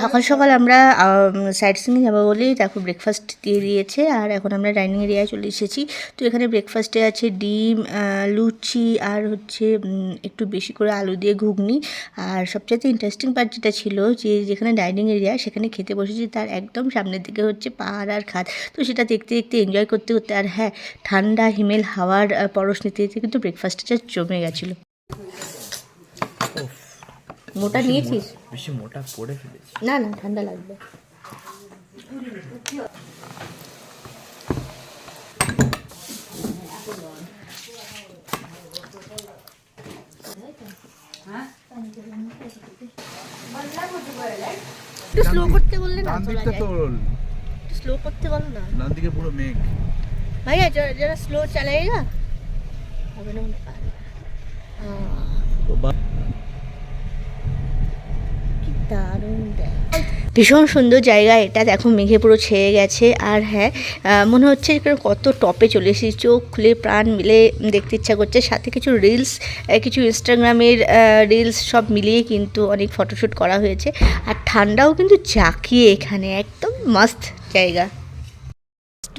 সকাল সকাল আমরা সাইড সিনে যাব বলেই দেখো ব্রেকফাস্ট দিয়ে দিয়েছে। আর এখন আমরা ডাইনিং এরিয়ায় চলে এসেছি। তো এখানে ব্রেকফাস্টে আছে ডিম লুচি আর হচ্ছে একটু বেশি করে আলু দিয়ে ঘুগনি। আর সবচেয়ে ইন্টারেস্টিং পার্ট যেটা ছিল যে যেখানে ডাইনিং এরিয়া সেখানে খেতে বসেছি তার একদম সামনের দিকে হচ্ছে পাহাড় আর খাদ। তো সেটা দেখতে দেখতে এনজয় করতে করতে আর হ্যাঁ ঠান্ডা হিমেল হাওয়ার পরশ নিতে নিতে কিন্তু ব্রেকফাস্টটা জমে গেছিল। মোটা নিয়েছিস বেশি মোটা পড়ে ফেলেছি না না ঠান্ডা লাগবে একটু স্লো করতে বললে না চলে যায় স্লো করতে বলো না ডান দিকে পুরো মেঘ ভাইয়া যারা স্লো চালায়েগা হবে না দারুণ। ভীষণ সুন্দর জায়গা এটা দেখো মেঘে পুরো ছেয়ে গেছে। আর হ্যাঁ মনে হচ্ছে কত টপে চলে এসেছি চোখ খুলে প্রাণ মিলে দেখতে ইচ্ছা করছে। সাথে কিছু রিলস কিছু ইনস্টাগ্রামের রিলস সব মিলিয়ে কিন্তু অনেক ফটোশ্যুট করা হয়েছে। আর ঠান্ডাও কিন্তু জাকিয়ে এখানে একদম মাস্ত জায়গা।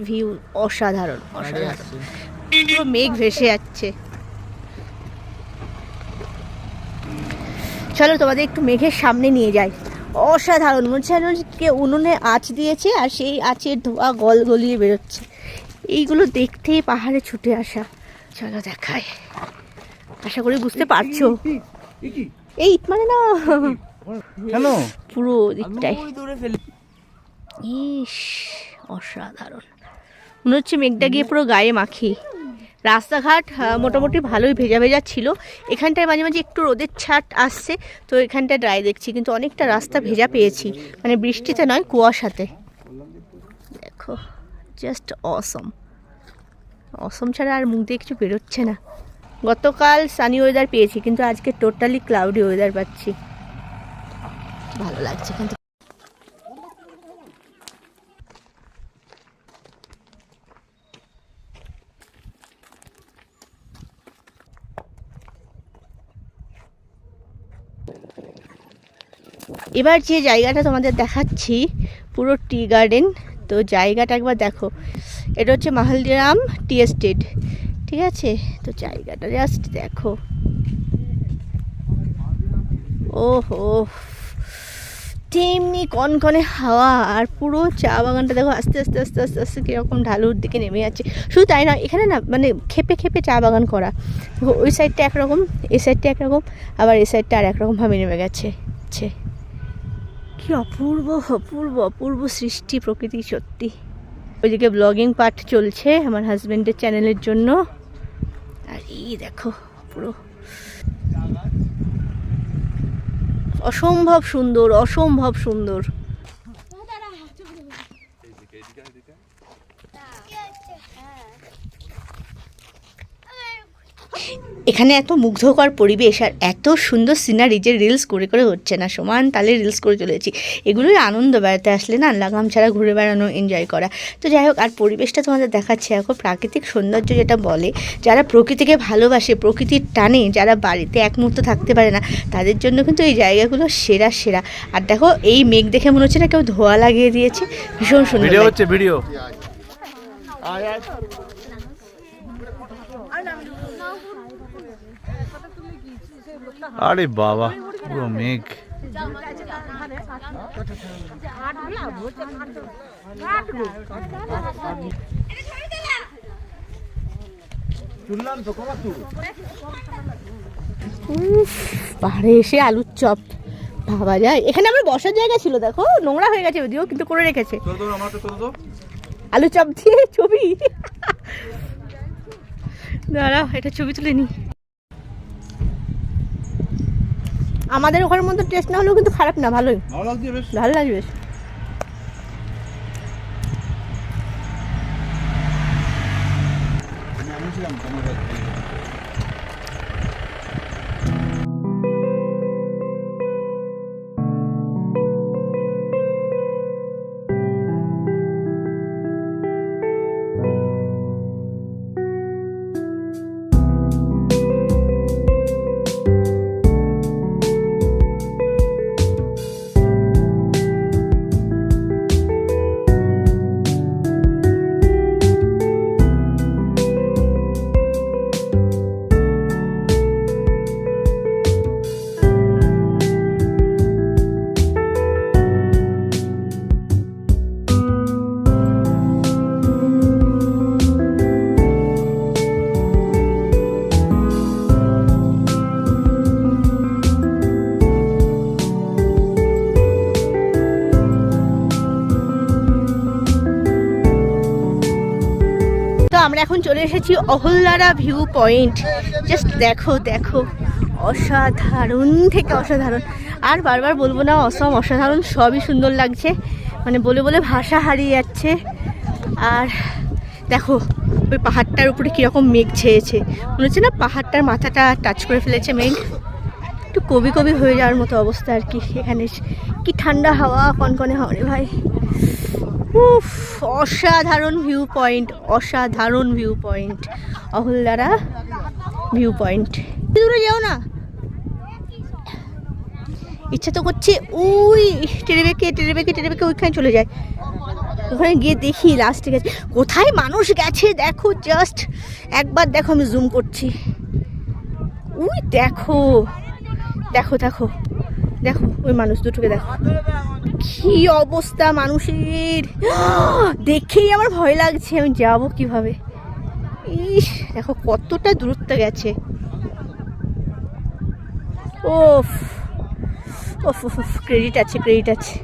ভিউ অসাধারণ অসাধারণ। পুরো মেঘ ভেসে যাচ্ছে। চলো তোমাদের একটু মেঘের সামনে নিয়ে যাই। অসাধারণ মনে হচ্ছে কে উনুনে আঁচ দিয়েছে আর সেই আঁচের ধোয়া গল গলিয়ে বেরোচ্ছে। এইগুলো দেখতেই পাহাড়ে ছুটে আসা। চলো দেখায় আশা করি বুঝতে পারছ। এই মানে না। কেন? পুরো দিকটাই। ফেলে। ইস অসাধারণ। মনে হচ্ছে মেঘটা গিয়ে পুরো গায়ে মাখি। রাস্তাঘাট মোটামুটি ভালোই ভেজা ভেজা ছিল। এখানটায় মাঝে মাঝে একটু রোদের ছাট আসছে, তো এখানটা ড্রাই দেখছি, কিন্তু অনেকটা রাস্তা ভেজা পেয়েছি। মানে বৃষ্টিতে নয়, কুয়াশাতে। দেখো জাস্ট অসম অসম ছাড়া আর মুখ দিয়ে কিছু বেরোচ্ছে না। গতকাল সানি ওয়েদার পেয়েছি, কিন্তু আজকে টোটালি ক্লাউডি ওয়েদার পাচ্ছি। ভালো লাগছে কিন্তু এবার যে জায়গাটা তোমাদের দেখাচ্ছি, পুরো টি গার্ডেন। তো জায়গাটা একবার দেখো। এটা হচ্ছে মাহলদিরাম টি এস্টেট, ঠিক আছে? তো জায়গাটা জাস্ট দেখো। ওহো, তেমনি কনকনে হাওয়া আর পুরো চা বাগানটা দেখো, আস্তে আস্তে আস্তে আস্তে আস্তে কীরকম ঢালুর দিকে নেমে যাচ্ছে। শুধু তাই না এখানে না মানে খেপে খেপে চা বাগান করা। ওই সাইডটা একরকম, এই সাইডটা একরকম, আবার এই সাইডটা আর একরকমভাবে নেমে গেছে। কি অপূর্ব অপূর্ব অপূর্ব সৃষ্টি প্রকৃতি সত্যি। ওইদিকে ব্লগিং পার্ট চলছে আমার হাজব্যান্ডের চ্যানেলের জন্য। আর এই দেখো পুরো। অসম্ভব সুন্দর অসম্ভব সুন্দর। এখানে এত মুগ্ধকর পরিবেশ আর এত সুন্দর সিনারি যে রিলস করে করে হচ্ছে না। সমান তালে রিলস করে চলেছি। এগুলোই আনন্দ বেড়াতে আসলে না লাগাম ছাড়া ঘুরে বেড়ানো এনজয় করা। তো যাই হোক আর পরিবেশটা তোমাদের দেখাচ্ছে এখন প্রাকৃতিক সৌন্দর্য যেটা বলে যারা প্রকৃতিকে ভালোবাসে প্রকৃতির টানে যারা বাড়িতে এক মুহূর্ত থাকতে পারে না তাদের জন্য কিন্তু এই জায়গাগুলো সেরা সেরা। আর দেখো এই মেঘ দেখে মনে হচ্ছে না কেউ ধোয়া লাগিয়ে দিয়েছে। ভীষণ সুন্দর ভিডিও হচ্ছে ভিডিও। আরে বাবা পুরো মেঘ। পাহাড়ে এসে আলুর চপ। ভাবা যায় এখানে আমার বসার জায়গা ছিল দেখো নোংরা হয়ে গেছে যদিও কিন্তু করে রেখেছে। আলু চপ দিয়ে ছবি। দাঁড়াও এটা ছবি তুলে নি। আমাদের ওখানের মধ্যে টেস্ট না হলেও কিন্তু খারাপ না ভালোই ভালো লাগছে বেশ ভালো লাগবে বেশ। এখন চলে এসেছি অহল্লারা ভিউ পয়েন্ট জাস্ট দেখো দেখো। অসাধারণ থেকে অসাধারণ। আর বারবার বলব না, অসম অসাধারণ, সবই সুন্দর লাগছে। মানে বলে বলে ভাষা হারিয়ে যাচ্ছে। আর দেখো, ওই পাহাড়টার উপরে কীরকম মেঘ ছেয়েছে। মনে হচ্ছে না পাহাড়টার মাথাটা টাচ করে ফেলেছে মেঘ? একটু কবি কবি হয়ে যাওয়ার মতো অবস্থা আর কি এখানে। কি ঠান্ডা হাওয়া, কনকনে হাওয়া রে ভাই। উফ, অসাধারণ ভিউ পয়েন্ট অসাধারণ ভিউ পয়েন্ট অহল্লারা ভিউ পয়েন্ট দূরে যাও না। ইচ্ছা তো করছে ওই টেরেবেকে টেরেবেকে টেরেবেকে ওইখানে চলে যায়। ওখানে গিয়ে দেখি লাস্টে গেছে। কোথায় মানুষ গেছে? দেখো জাস্ট একবার দেখো, আমি জুম করছি। উই, দেখো। দেখো দেখো। দেখো, ওই মানুষ দুটোকে দেখো। কি অবস্থা মানুষের? দেখেই আমার ভয় লাগছে, আমি যাব কীভাবে? ইস, দেখো কতটা দূরত্ব গেছে। ওফ ওফ ওফ ক্রেডিট আছে ক্রেডিট আছে।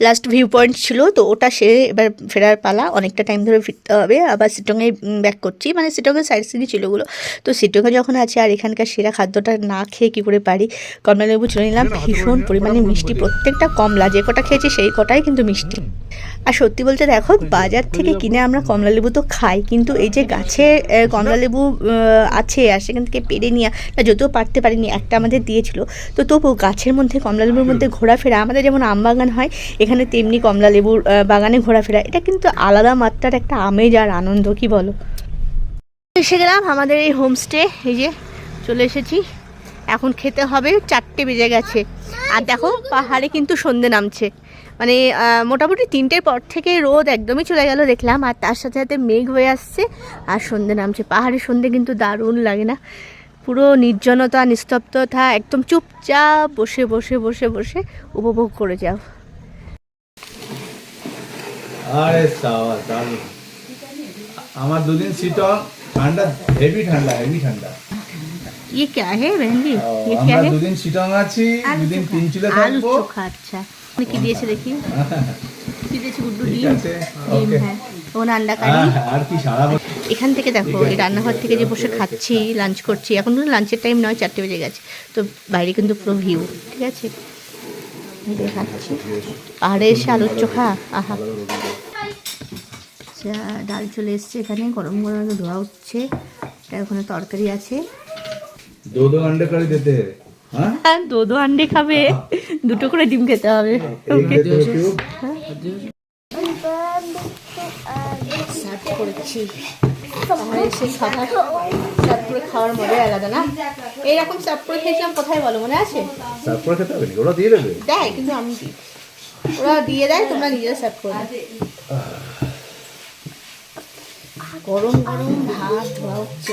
লাস্ট ভিউ পয়েন্ট ছিল তো ওটা সেরে এবার ফেরার পালা। অনেকটা টাইম ধরে ফিরতে হবে। আবার সিটংয়ে ব্যাক করছি। মানে সিটংয়ের সাইড সিনই ছিল ওগুলো। তো সিটংয়ে যখন আছে আর এখানকার সেরা খাদ্যটা না খেয়ে কী করে পারি? কমলা লেবু চলে নিলাম ভীষণ পরিমাণে মিষ্টি। প্রত্যেকটা কমলা যে কটা খেয়েছি সেই কটাই কিন্তু মিষ্টি। আর সত্যি বলতে দেখো বাজার থেকে কিনে আমরা কমলা লেবু তো খাই কিন্তু এই যে গাছে আহ, কমলা লেবু আছে আর সেখান থেকে পেরে নিয়ে যদিও পারতে পারিনি একটা আমাদের দিয়েছিল। তো তবু গাছের মধ্যে কমলা লেবুর মধ্যে ঘোরাফেরা আমাদের যেমন আম বাগান হয় এখানে তেমনি কমলা লেবুর বাগানে ঘোরাফেরা। এটা কিন্তু আলাদা মাত্রার একটা আমেজ আর আনন্দ, কি বলো? এসে গেলাম আমাদের এই হোমস্টে, এই যে চলে এসেছি। এখন খেতে হবে, চারটে বেজে গেছে। আর দেখো, পাহাড়ে কিন্তু সন্ধে নামছে। মানে মোটামুটি তিনটের পর থেকে রোদ একদমই চলে গেল দেখলাম। আর তার সাথে সাথে মেঘ হয়ে আসছে আর সন্ধে নামছে। পাহাড়ের সন্ধে কিন্তু দারুণ লাগে না। পুরো নির্জনতা, নিস্তব্ধতা, একদম চুপচাপ বসে বসে বসে বসে উপভোগ করে যাও। আরে সাওয়া দারুণ। আমার দুদিন ঠান্ডা হেভি ঠান্ডা হেভি ঠান্ডা। ইয়ে ইয়ে দুদিন আছি দুদিন থাকব। চোখা আচ্ছা। আপনি কি দিয়েছে দেখি? কি দিয়েছে? গুড্ডু ডিম। ডিম হ্যাঁ। ওখানে আন্ডা কারি। আর কি সারা এখান থেকে দেখো এই রান্নাঘর থেকে যে বসে খাচ্ছি লাঞ্চ করছি এখন লাঞ্চের টাইম নয় চারটে বেজে গেছে। তো বাইরে কিন্তু পুরো ভিউ ঠিক আছে? দেখাচ্ছি আর এসে আলুর চোখা আহা। আচ্ছা, ডাল চলে এসছে এখানে গরম গরম ধোয়া উঠছে। ওখানে তরকারি আছে। হ্যাঁ, খাবে। দুটো করে ডিম খেতে হবে। হ্যাঁ। করেছি। এসে করে খাওয়ার মজাই আলাদা না? এইরকম সার্ভ করে খেয়েছিলাম কোথায় বলো মনে আছে? তারপরে খেতে হবে ওরা দিয়ে দেবে। দেয় কিন্তু আমি দিই ওরা দিয়ে দেয় তোমরা নিজেরা সার্ভ করে গরম গরম ভাত ধোয়া হচ্ছে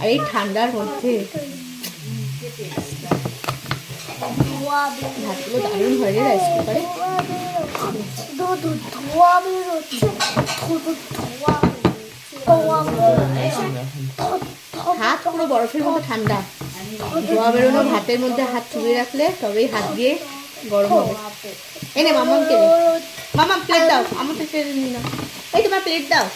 আর এই ঠান্ডার মধ্যে। ভাতগুলো দারুণ হয়ে যায় রাইস কুকারে দুধ ধোয়া বেরোচ্ছে। ধোয়া ধোয়া হাত পুরো বরফের মতো ঠান্ডা। ধোয়া বেরোনো ভাতের মধ্যে হাত চুবিয়ে রাখলে তবেই হাত দিয়ে গরম হবে। এই নে মামাকে মামা প্লেট দাও। আমার প্লেট নিয়ে নাও। এই তোমার প্লেট দাও।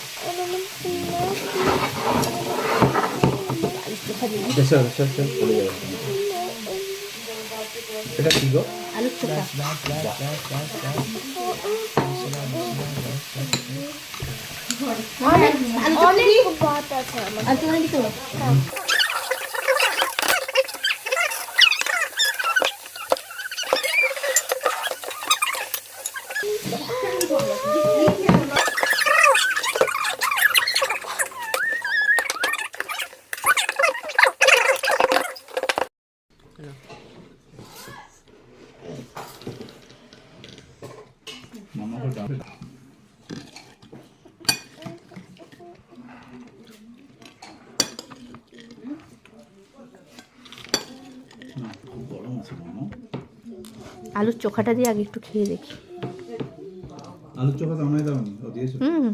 এটা কি গো? আলু চোখা। অনেক দিই? ভাত আছে আমার আলু চোখা দিতো মামা को আলুর চোখাটা দিয়ে আগে একটু খেয়ে দেখি। আলুর চোখা তো আমায় দাও দিয়েছ? হুম।